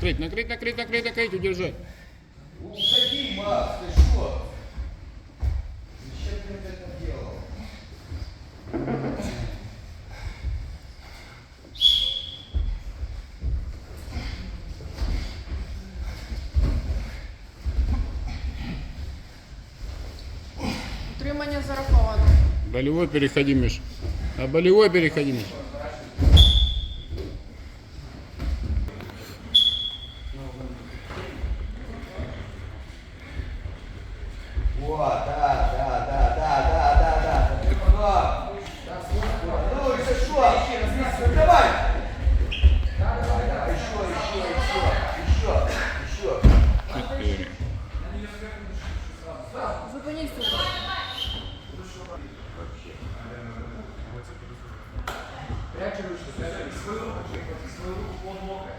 Накрыть, накрыть, накрыть, накрыть, накрыть, удержать. Уходи, Макс, Утримання зараховано. Болевой переходи, Миш. А болевой переходим. Вот, да, да, да, да, да, да, да. переходи, Миш. Зупиніть тут. Речі ручки, це і силу, очікувати силу, помоги.